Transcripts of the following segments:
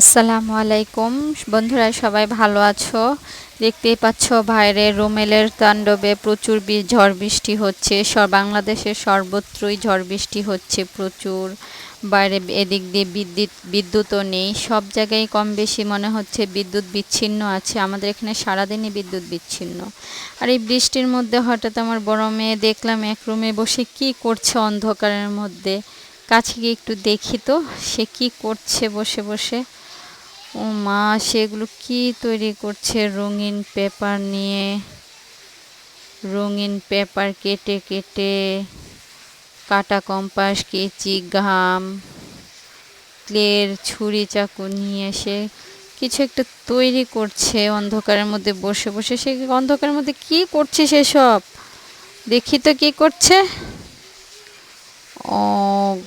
আসসালামু আলাইকুম। বন্ধুরা, সবাই ভালো আছো? দেখতেই পাচ্ছ বাইরে রোমেলের তাণ্ডবে প্রচুর ঝড় বৃষ্টি হচ্ছে। বাংলাদেশের সর্বত্রই ঝড় বৃষ্টি হচ্ছে প্রচুর। বাইরে এদিক দিয়ে বিদ্যুৎ বিদ্যুৎও নেই। সব জায়গায় কম বেশি মনে হচ্ছে বিদ্যুৎ বিচ্ছিন্ন আছে। আমাদের এখানে সারাদিনই বিদ্যুৎ বিচ্ছিন্ন। আর এই বৃষ্টির মধ্যে হঠাৎ আমার বড় মেয়ে দেখলাম, এক রুমে বসে কি করছে অন্ধকারের মধ্যে? কাছে গিয়ে একটু দেখি তো, সে কি করছে বসে বসে। ও মা, সেগুলো কি তৈরি করছে রঙিন পেপার নিয়ে? রঙিন পেপার কেটে কেটে কাটা কম্পাস, কেচি, ঘাম, ক্লের ছুরি, চাকু নিয়ে এসে কিছু একটা তৈরি করছে অন্ধকারের মধ্যে বসে বসে। সে অন্ধকারের মধ্যে কি করছে সেসব? দেখি তো কি করছে। Oh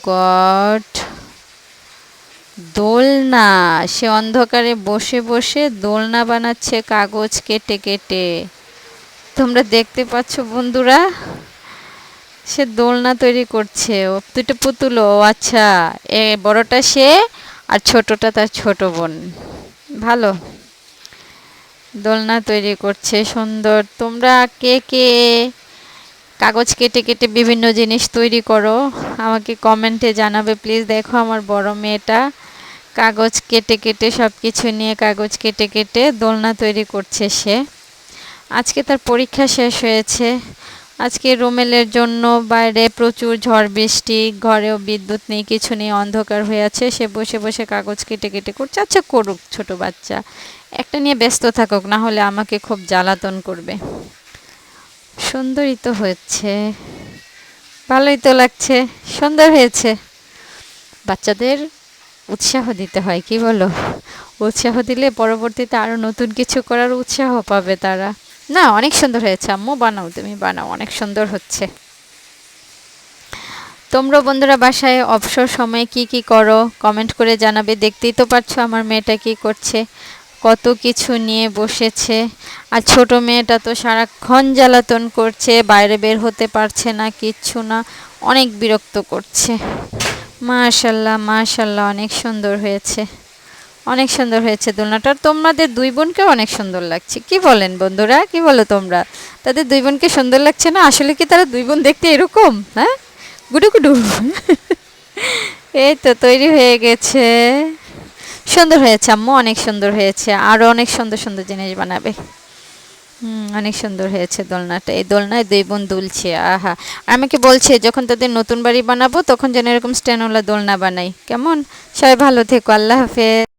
god! দোলনা। সে অন্ধকারে বসে বসে দোলনা বানাচ্ছে কাগজ কেটে কেটে। তোমরা দেখতে পাচ্ছ বন্ধুরা, সে দোলনা তৈরি করছে। ও দুটো পুতুল আচ্ছা এ বড়টা সে আর ছোটটা তার ছোট বোন। ভালো। দোলনা তৈরি করছে, সুন্দর। তোমরা কে কে কাগজ কেটে কেটে বিভিন্ন জিনিস তৈরি করো, আমাকে কমেন্টে জানাবে। প্লিজ দেখো আমার বড় মেয়েটা। কাগজ কেটে কেটে সব কিছু নিয়ে কাগজ কেটে কেটে দোলনা তৈরি করছে সে। আজকে তার পরীক্ষা শেষ হয়েছে। আজকে রোমেলের জন্য বাইরে প্রচুর ঝড় বৃষ্টি, ঘরেও বিদ্যুৎ নেই, কিছু নেই, অন্ধকার হয়ে আছে। সে বসে বসে কাগজ কেটে কেটে করছে আচ্ছা করুক ছোট বাচ্চা। একটা নিয়ে ব্যস্ত থাকুক, না হলে আমাকে খুব জ্বালাতন করবে। সুন্দরই তো হচ্ছে ভালোই তো লাগছে। সুন্দর হয়েছে। বাচ্চাদের উৎসাহ দিতে হয়, কি বলো? উৎসাহ দিলে পরবর্তীতে আরও নতুন কিছু করার উৎসাহ পাবে তারা। না, অনেক সুন্দর হয়েছে, আম্মু বানাও, তুমি বানাও, অনেক সুন্দর হচ্ছে। তোমরা বন্ধুরা বাসায় অবসর সময়ে কি কি করো? কমেন্ট করে জানাবে। দেখতেই তো পারছ আমার মেয়েটা কি করছে, কত কিছু নিয়ে বসেছে। আর ছোট মেয়েটা তো সারাক্ষণ জ্বালাতন করছে, বাইরে বের হতে পারছে না, কিচ্ছু না, অনেক বিরক্ত করছে। মাশাল্লাহ মাশাল্লাহ, অনেক সুন্দর হয়েছে। অনেক সুন্দর হয়েছে দোলনাটা। তোমাদের দুই বোনকেও অনেক সুন্দর লাগছে। কি বলেন বন্ধুরা? কি বলো তোমরা? তাদের দুই বোনকে সুন্দর লাগছে না? আসলে কি তারা দুই বোন দেখতে এরকম? হ্যাঁ? গুডু গুডু এই তো তৈরি হয়ে গেছে। সুন্দর হয়েছে আম্মু, অনেক সুন্দর হয়েছে। আরও অনেক সুন্দর সুন্দর জিনিস বানাবে। অনেক সুন্দর হয়েছে দোলনাটা। এই দোলনায় দুই বোন দুলছে, আহা। আমাকে বলছে, যখন তাদের নতুন বাড়ি বানাবো, তখন যেন এরকম স্ট্যান্ডওয়ালা দোলনা বানাই। কেমন? সবাই ভালো থেকো, আল্লাহ হাফেজ।